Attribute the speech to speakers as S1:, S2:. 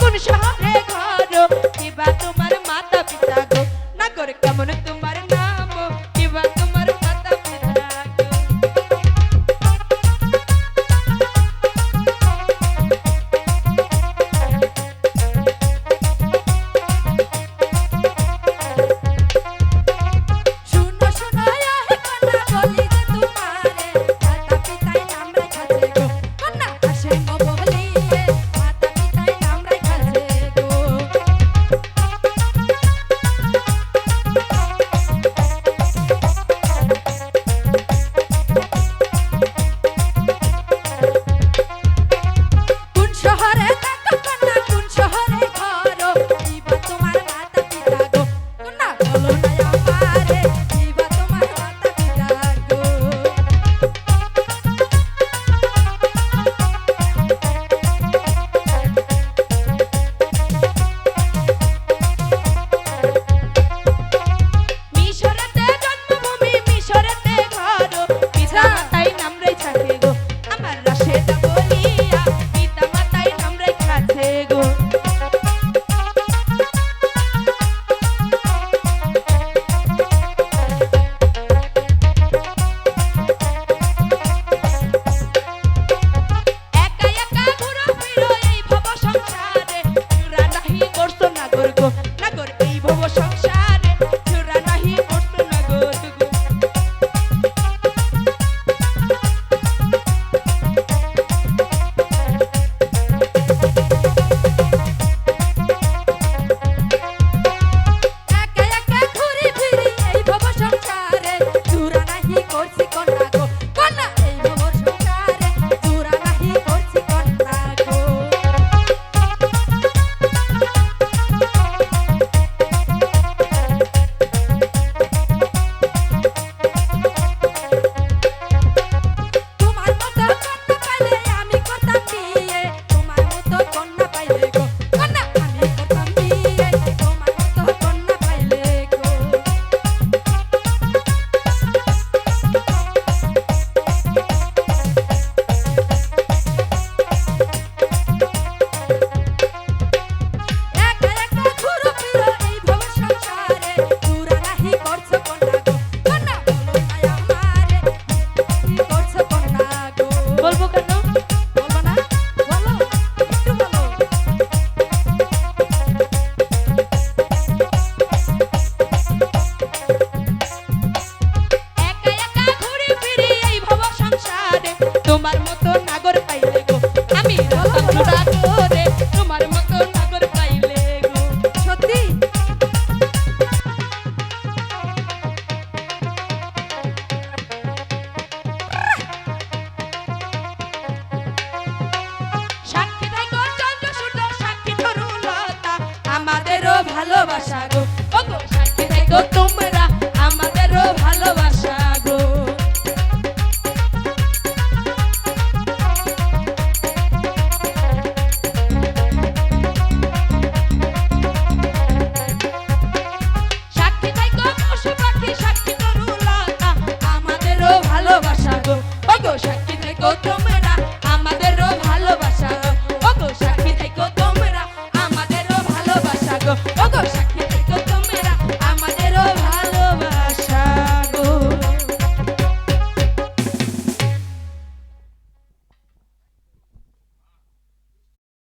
S1: কোন শহরে ঘর? কিবা তোমার মাতা পিতা গো। নাগর কেমন তুমি